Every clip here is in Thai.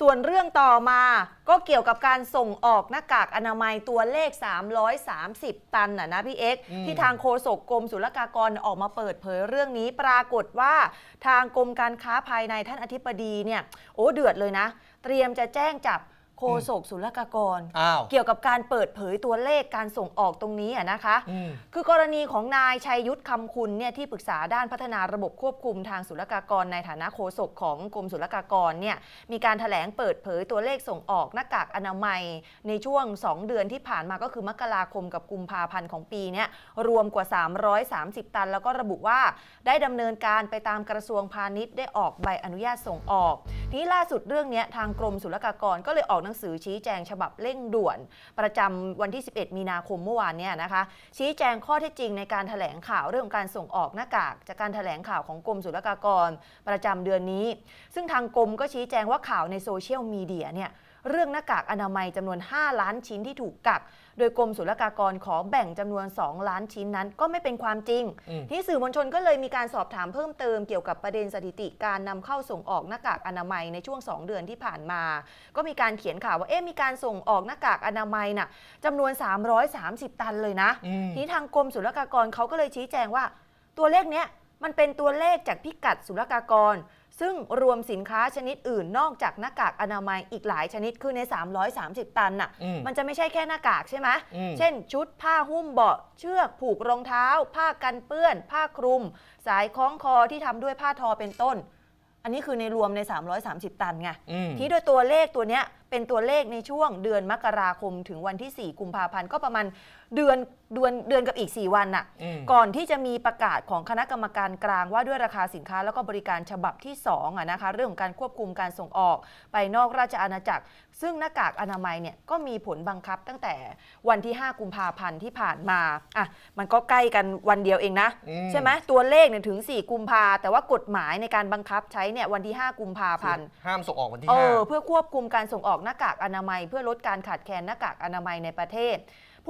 ส่วนเรื่องต่อมาก็เกี่ยวกับการส่งออกหน้ากากอนามัยตัวเลข 330 ตันน่ะนะพี่เอ็กซ์อืมที่ทางโฆษกกรมศุลกากรออกมาเปิดเผยเรื่องนี้ ปรากฏว่าทางกรมการค้าภายในท่านอธิบดีเนี่ยโอ้เดือดเลยนะ เตรียมจะแจ้งจับ โฆษกศุลกากร อ้าว เกี่ยวกับการเปิดเผยตัวเลขการส่งออกตรงนี้อะนะคะ อืม คือกรณีของนายชัยยุทธคำคุณเนี่ยที่ปรึกษาด้านพัฒนาระบบควบคุมทางศุลกากร ในฐานะโฆษกของกรมศุลกากรเนี่ยมีการถแถลงเปิดเผยตัวเลขส่งออกหน้ากากอนามัย ในช่วง 2 เดือนที่ผ่านมาก็คือมกราคมกับกุมภาพันธ์ของปีเนี้รวมกว่า 330 ตัน แล้วก็ระบุว่าได้ดำเนินการไปตามกระทรวงพาณิชย์ได้ออกใบอนุญาตส่งออก ทีนี้ล่าสุดเรื่องเนี้ยทางกรมศุลกากรก็เลยออกหนังังสือชี้แจงฉบับเร่งด่วน ประจำวันที่ 11 มีนาคมเมื่อวานเนี่ยนะคะ ชี้แจงข้อเท็จจริงในการถแถลงข่าวเรื่องการส่งออกหน้ากาก จากการถแถลงข่าวของกรมศุลกากรประจำเดือนนี้ ซึ่งทางกรมก็ชี้แจงว่าข่าวในโซเชียลมีเดียเนี่ยเรื่องหน้ากากอนามัยจำนวน 5 ล้านชิ้นที่ถูกกัก โดยกรมศุลกากรขอแบ่งจำนวน 2 ล้านชิ้นนั้นก็ไม่เป็นความจริง อืม ที่สื่อมวลชนก็เลยมีการสอบถามเพิ่มเติมเกี่ยวกับประเด็นสถิติการนำเข้าส่งออกหน้ากากอนามัยในช่วง 2 เดือนที่ผ่านมา ก็มีการเขียนข่าวว่าเอ๊ะมีการส่งออกหน้ากากอนามัยน่ะจำนวน 330 ตันเลยนะ อืม ทีนี้ทางกรมศุลกากรเขาก็เลยชี้แจงว่า ตัวเลขเนี้ยมันเป็นตัวเลขจากพิกัดศุลกากร ซึ่งรวมสินค้าชนิดอื่นนอกจากหน้ากากอนามัยอีกหลายชนิดคือใน 330 ตันน่ะอืมมันจะไม่ใช่แค่หน้ากากใช่ไหมอืม เช่น ชุดผ้าหุ้มเบาะเชือกผูกรองเท้า ผ้ากันเปื้อน ผ้าคลุม สายคล้องคอที่ทำด้วยผ้าทอเป็นต้น อันนี้คือในรวมใน 330 ตันไง อืม ที่โดยตัวเลขตัวเนี้ยเป็นตัวเลขในช่วงเดือนมกราคมถึงวันที่ 4 กุมภาพันธ์ก็ประมาณเดือน เดือนเดือนกับอีก 4 วันน่ะ อืม ก่อนที่จะมีประกาศของคณะกรรมการกลางว่าด้วยราคาสินค้าแล้วก็บริการฉบับที่2อะนะคะเรื่องของการควบคุมการส่งออกไปนอกราชอาณาจักร ซึ่งหน้ากากอนามัยเนี่ยก็มีผลบังคับตั้งแต่วันที่ 5 กุมภาพันธ์ที่ผ่านมาอะมันก็ใกล้กันวันเดียวเองนะ อืม ใช่ไหมตัวเลขเนี่ยถึง 4 กุมภาแต่ว่ากฎหมายในการบังคับใช้เนี่ยวันที่ 5 กุมภาพันธ์ ห้ามส่งออกวันที่เอห้า อเพื่อควบคุมการส่งออกหน้ากากอนามัย เพื่อลดการขาดแคลนหน้ากากอนามัยในประเทศ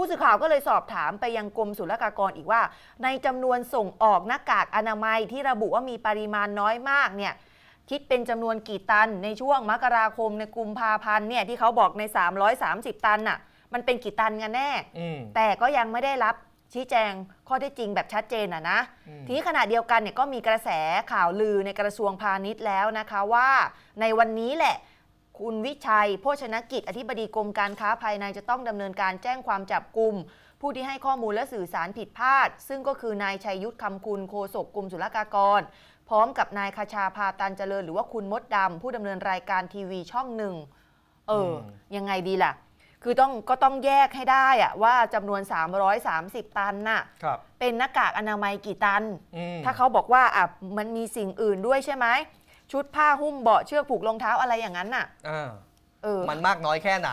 ผู้สื่อข่าวก็เลยสอบถามไปยังกรมศุลกากรอีกว่า ในจำนวนส่งออกหน้ากากอนามัยที่ระบุว่ามีปริมาณน้อยมากเนี่ยคิดเป็นจำนวนกี่ตันในช่วงมกราคมในกุมภาพันธ์เนี่ยที่เขาบอกใน 330 ตันน่ะมันเป็นกี่ตันกันแน่อืมแต่ก็ยังไม่ได้รับชี้แจงข้อเท็จจริงแบบชัดเจนอะนะอืมทีนี้ขณะเดียวกันเนี่ยก็มีกระแสข่าวลือในกระทรวงพาณิชย์แล้วนะคะว่า ในวันนี้แหละ คุณวิชัย โภชนกิจ อธิบดีกรมการค้าภายในจะต้องดำเนินการแจ้งความจับกลุ่มผู้ที่ให้ข้อมูลและสื่อสารผิดพลาด ซึ่งก็คือนายชัยยุทธคำคุณโฆษกกรมศุลกากร พร้อมกับนายคชาพาตันเจริญ หรือว่าคุณมดดำผู้ดำเนินรายการทีวีช่องหนึ่งเอออมยังไงดีล่ะ คือต้องก็ต้องแยกให้ได้อะว่าจำนวน 330 ตันน่ะครับเป็นหน้ากากอนามัยกี่ตันอืมถ้าเขาบอกว่าอะมันมีสิ่งอื่นด้วยใช่ไหม ชุดผ้าหุ้มเบาะเชือกผูกรองเท้าอะไรอย่างนั้นน่ะอ่าเออ มันมากน้อยแค่ไหน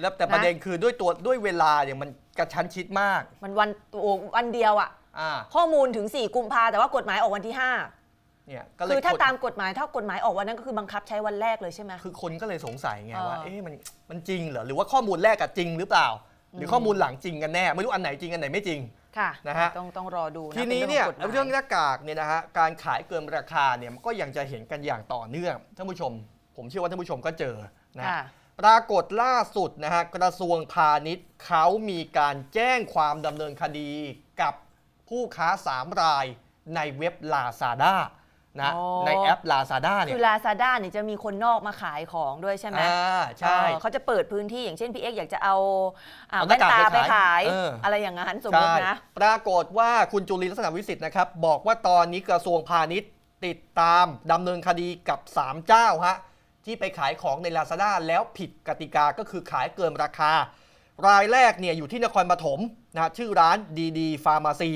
แล้วแต่นะ ประเด็นคือด้วยตัวด้วยเวลาเนี่ยมันกระชั้นชิดมาก มันวันโอ้วันเดียวอะอ่า ข้อมูลถึง 4 กุมภาแต่ว่ากฎหมายออกวันที่เนี่ยก็5เลยคือถ้าคนตามกฎหมายถ้ากฎหมายออกวันนั้นก็คือบังคับใช้วันแรกเลยใช่ไหม คือคนก็เลยสงสัยไงเออว่าเอ๊ะมันมันจริงเหรอ หรือว่าข้อมูลแรกอะจริงหรือเปล่า หรือข้อมูลหลังจริงกันแน่ ไม่รู้อันไหนจริงอันไหนไม่จริง ค่ะนะฮะต้องต้องรอดูะทีนี้เนี่ยป็เรื่องกฎหหมายน้ากากเนี่ยนะฮะการขายเกินราคาเนี่ยมันก็ยังจะเห็นกันอย่างต่อเนื่องท่านผู้ชม ผมเชื่อว่าท่านผู้ชมก็เจอนะฮะค่ะ ปรากฏล่าสุดนะฮะกระทรวงพาณิชย์เขามีการแจ้งความดำเนินคดีกับผู้ค้า3รายในเว็บ Lazada นะอ๋อ ในแอป Lazada เนี่ยคือลาซาด้าเนี่ยจะมีคนนอกมาขายของด้วยใช่ไหมอ่าใช่ เออเขาจะเปิดพื้นที่อย่างเช่นพี่เอ็กซ์อยากจะเอาอ่าเอาหแว่น้านกากตาไปไปขาย ขายเอออ อะไรอย่างนั้นสมมติใช่นะปรากฏว่าคุณจุลินทร์ลักษณะวิสิทธิ์นะครับ บอกว่าตอนนี้กระทรวงพาณิชย์ติดตามดำเนินคดีกับ 3 เจ้าฮะที่ไปขายของใน Lazada แล้วผิดกติกาก็คือขายเกินราคา รายแรกเนี่ยอยู่ที่นครปฐมนะชื่อร้านดีดีฟาร์มาซี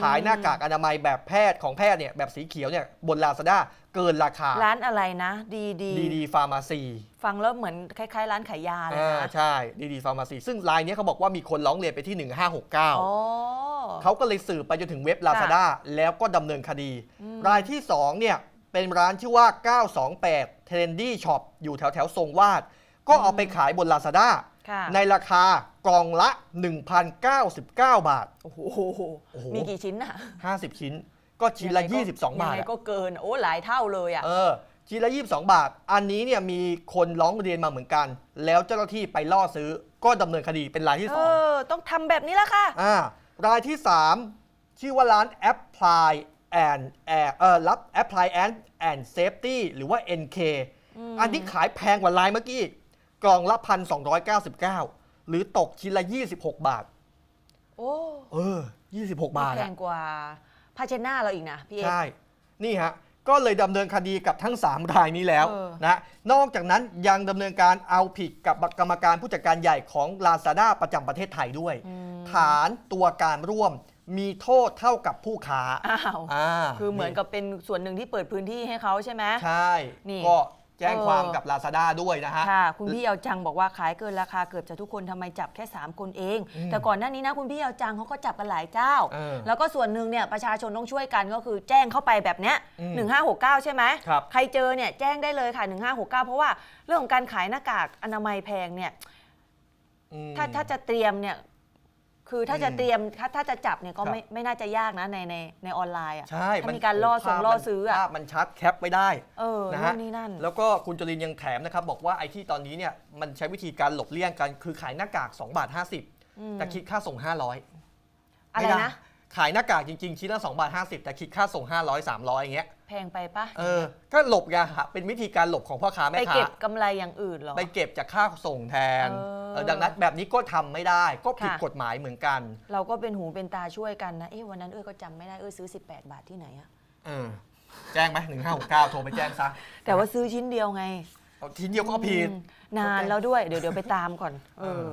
ขายหน้ากากอนามัยแบบแพทย์ของแพทย์เนี่ยแบบสีเขียวเนี่ยบน Lazada เกินราคา ร้านอะไรนะดีดีดีดีฟาร์มาซีฟังแล้วเหมือนคล้ายๆ ร้านขายยาเลยอ่านะใช่ดีดีฟาร์มาซีซึ่งรายเนี้ยเขาบอกว่ามีคนร้องเรียนไปที่ 1569อ๋อเขาก็เลยสืบไปจนถึงเว็บ Lazada แล้วก็ดำเนินคดี รายที่2เนี่ยเป็นร้านชื่อว่า 928 Trendy Shop อยู่แถวแถวๆทรงวาด ก็เอาไปขายบน Lazada ค่ะในราคากล่องละ 1,099 บาท โอ้โหโอ้โห มีกี่ชิ้นอะ50 ชิ้น ก็ชิ้นละ ยังไงก็22บาทยังไงอะก็เกิน โอ้หลายเท่าเลยอะเออชิ้นละ 22 บาท อันนี้เนี่ยมีคนร้องเรียนมาเหมือนกัน แล้วเจ้าหน้าที่ไปล่อซื้อ ก็ดำเนินคดีเป็นรายที่ เอสองอต้องทำแบบนี้ละค่ะ อ่ารายที่ 3 ชื่อว่าร้าน Apply and เอ่อรับ Apply and and Safety หรือว่า NK อันที่ขายแพงกว่าลายเมื่อกี้ก ล่องละ1,299หรือตกชิ้นละ26บาท โอ้เออ26บาทแพอะงกว่าผ้าเช็ดหน้าเราอีกนะพี่เอก ใช่ นี่ฮะ ก็เลยดำเนินคดีกับทั้ง 3 รายนี้แล้วเออ นะ นอกจากนั้นยังดำเนินการเอาผิดกับกรรมการผู้จัดการใหญ่ของ Lazada ประจำประเทศไทยด้วยฐานตัวการร่วมมีโทษเท่ากับผู้ค้าอ้าว อ่าคือเหมือนกับเป็นส่วนหนึ่งที่เปิดพื้นที่ให้เขาใช่ไหม ใช่ นี่ ก็ แจ้งความเออกับ Lazada ด้วยนะฮะ ค่ะ คุณพี่เอาจังบอกว่าขายเกินราคาเกือบจะทุกคนทำไมจับแค่ 3 คนเอง อืมแต่ก่อนหน้านี้นะคุณพี่เอาจังเขาก็จับกันหลายเจ้า เออแล้วก็ส่วนหนึ่งเนี่ยประชาชนต้องช่วยกันก็คือแจ้งเข้าไปแบบเนี้ยอืม1569 ใช่ไหม ครับ ใครเจอเนี่ยแจ้งได้เลยค่ะ 1569 เพราะว่าเรื่องของการขายหน้ากากอนามัยแพงเนี่ย อืม ถ้าถ้าจะเตรียมเนี่ย คือถ้าจะอืมเตรียมถ้าถ้าจะจับเนี่ยก็ครับไม่ไม่น่าจะยากนะในในในออนไลน์อะใช่ถ้ามีการล่อส่งภาพล่อมันซื้ออะภาพมันชัดแคปไม่ได้เออนะนู่ฮะนนี่นั่น แล้วก็คุณจรินยังแถมนะครับ บอกว่าไอ้ที่ตอนนี้เนี่ยมันใช้วิธีการหลบเลี่ยงกัน คือขายหน้ากาก2บาท50 แต่คิดค่าส่ง 500อะไรม่ด้นะขายหน้ากากจริงๆชิ้นละ2บาท50 แต่คิดค่าส่ง 500 300อย่างเงี้ย แพงไปปะเออ ก็หลบไงฮะเป็นวิธีการหลบของพ่อค้าแม่ไปค้า เก็บกำไรอย่างอื่นเหรอ ไปเก็บจากค่าส่งแทนเออเออดังนั้นแบบนี้ก็ทำไม่ได้ ก็ผิดค่ะ กฎหมายเหมือนกันเราก็เป็นหูเป็นตาช่วยกันนะ เอ๊ะวันนั้นเอ้ยก็จำไม่ได้เอ้ยซื้อ 18 บาทที่ไหนอะเออแจ้งไหมหนึ่งห้าหกเก้าโทรไปแจ้งซะแต่ว่าซื้อชิ้นเดียวไงเอาทีเดียวก็ผิด อืมนานแล้วด้วย เดี๋ยวเดี๋ยวไปตามก่อน เอเออ อ